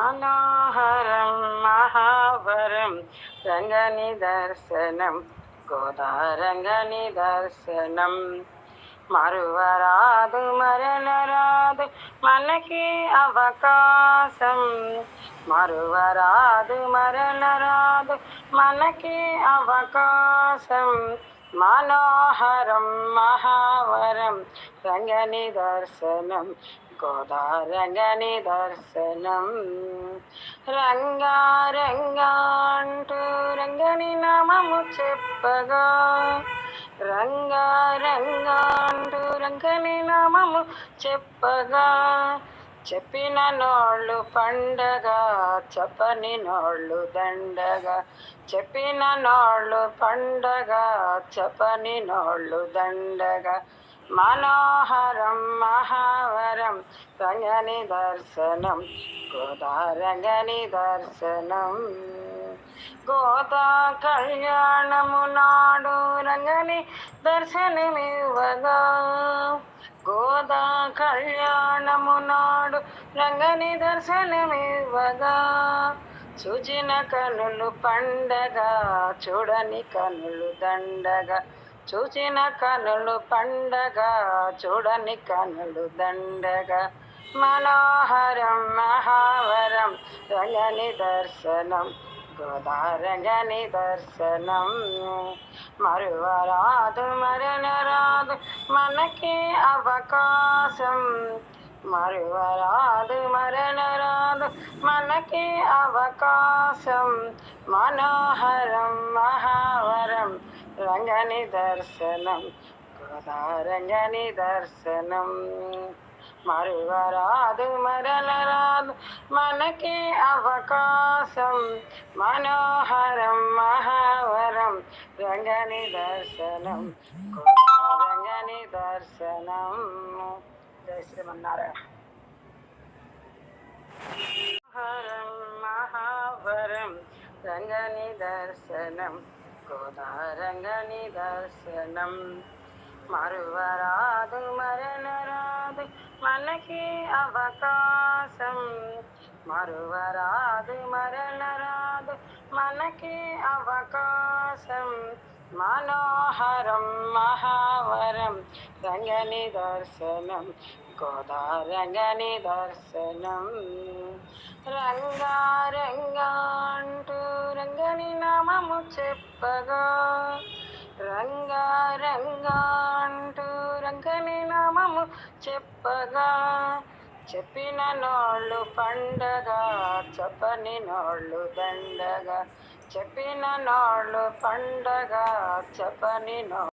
మనోహరం మహావరం రంగని దర్శనం గోదారంగని దర్శనం మరువరాదు మరణరాదు మనకి అవకాశం మరువరాదు మరణరాదు మనకి అవకాశం మనోహరం మహావరం రంగని దర్శనం గోదారంగని దర్శనం రంగా రంగా అంటూ రంగని నామము చెప్పగా రంగా రంగా అంటూ రంగని నామము చెప్పగా చెప్పిన నోళ్ళు పండగ చెప్పని నోళ్ళు దండగా. చెప్పిన నోళ్ళు పండగ చెప్పని నోళ్ళు దండగా. మనోహరం మహావరం రంగని దర్శనం గోదారంగని దర్శనం. గోదా కళ్యాణము నాడు రంగని దర్శనమివ్వగా. కళ్యాణము నాడు రంగని దర్శనమివ్వగా. చూచిన కనులు పండగ చూడని కనులు దండగా. చూచిన కనులు పండగ చూడని కనులు దండగా. మనోహరం మహావరం రంగని దర్శనం. గోదారంగని దర్శనం మరువరాదు మరణరాదు మనకి అవకాశం మరువరాదు మరణరాదు మనకి అవకాశం మనోహరం మహావరం రంగని దర్శనం గోదారంగని దర్శనం மறைவராது மரலராது மனக்கே அவகாசம். மனோகரம் மகாவரம் ரங்கனி தர்சனம் ரங்கனி தர்சனம் ஜெய் ஸ்ரீமன்னாராயண ஹரம் மகாவரம் ரங்கனி தர்சனம் கோதாரங்கனி தர்சனம் மறுவராது மரணரா మరణరాదు మనకి అవకాశం మరువరాదు మరణరాదు మనకి అవకాశం మనోహరం మహావరం రంగని దర్శనం గోదారంగని దర్శనం రంగా రంగా అంటూ రంగని నామము చెప్పగా రంగా రంగా అంటూ నామము చెప్పగా చెప్పిన నోళ్ళు పండగ చెప్పని నోళ్ళు దండగా చెప్పిన నోళ్ళు పండగ చెప్పని నో